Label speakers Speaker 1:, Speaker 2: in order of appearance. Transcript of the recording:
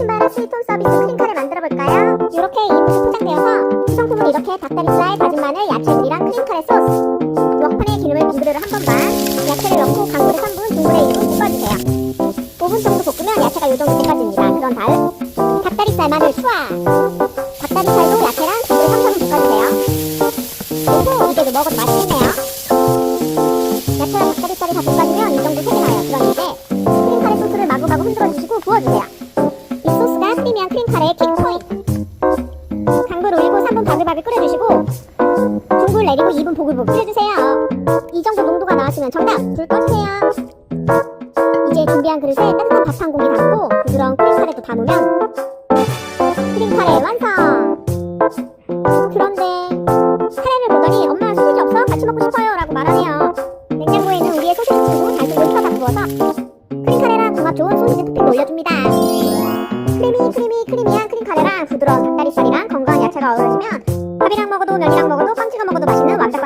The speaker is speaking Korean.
Speaker 1: 신발의 스위트홈 서비스 크림카레 만들어볼까요? 이렇게 이쁘게 포장되어서 구성품은 이렇게 닭다리 살, 다진 마늘, 야채들이랑 크림카레 소스 웍판에 기름을 빙그르르 한 번만 야채를 넣고 강불에 3분, 중불에 1분 볶아주세요. 5분 정도 볶으면 야채가 이 정도 색까집니다. 그런 다음 닭다리살 마늘 투하 닭다리 살도 야채랑 강불에 3, 4분 볶아주세요. 오호 이게 먹어도 맛있겠네요. 야채와 닭다리 살이 다 볶아지면 이 정도 색이 나요. 그럼 이제 크림카레 소스를 마구마구 흔들어주시고 부어주세요. 이 소스가 크리미한 크림 카레의 킥포인트 강불 올리고 3분 바글바글 끓여주시고 중불 내리고 2분 보글보글 끓여주세요. 이 정도 농도가 나왔으면 정답 불 꺼주세요. 이제 준비한 그릇에 따뜻한 밥 한 공기 담고 부드러운 크림 카레도 담으면 크림 카레 완성! 그런데 카레를 보더니 엄마 소시지 없어? 같이 먹고 싶어요 라고 말하네요. 냉장고에는 우리의 소시지 친구 단순 로스터 다 부어서 크림 카레랑 궁합 좋은 소시지 토핑 올려줍니다 크리미 크리미 크리미한 크림 카레랑 부드러운 닭다리살이랑 건강한 야채가 어우러지면 밥이랑 먹어도 면이랑 먹어도 빵 찍어 먹어도 맛있는 완벽한